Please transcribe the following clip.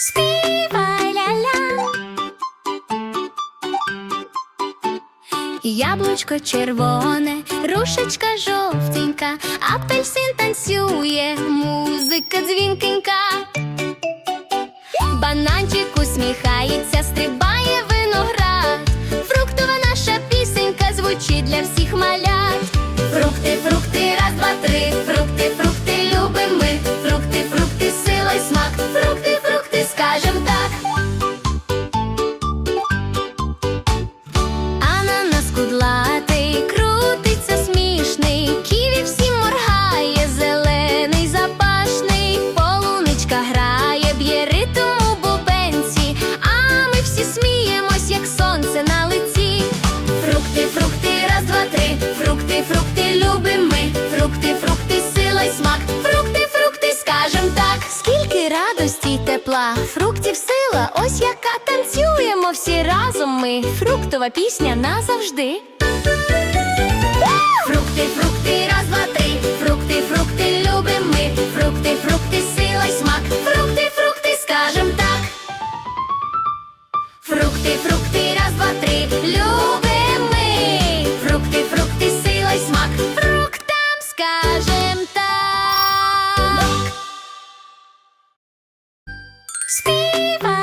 Співай ля-ля. Яблучко червоне, рушечка жовтенька, апельсин танцює, музика дзвінкенька. Бананчик усміхається, стрибає виноград. Фруктова наша пісенька звучить для всіх малят. Фрукти, фрукти, раз, два, три. Кудлатий, крутиться смішний, ківі всім моргає, зелений, запашний, полуничка грає, б'є ритм бубенці, а ми всі сміємось, як сонце на лиці. Фрукти, фрукти, раз, два, три. Фрукти, фрукти, любим ми. Фрукти, фрукти, сила й смак. Фрукти, фрукти, скажем так. Скільки радості тепла, мила, ось яка танцюємо всі разом ми. Фруктова пісня назавжди. Фрукти, фрукти, раз, два, три. Фрукти, фрукти любим ми. Фрукти, фрукти, сила й смак. Фрукти, фрукти, скажем так. Фрукти, фрукти, раз, два, три. Любим ми. Фрукти, фрукти, сила й смак. Фруктам скажем так. Співа.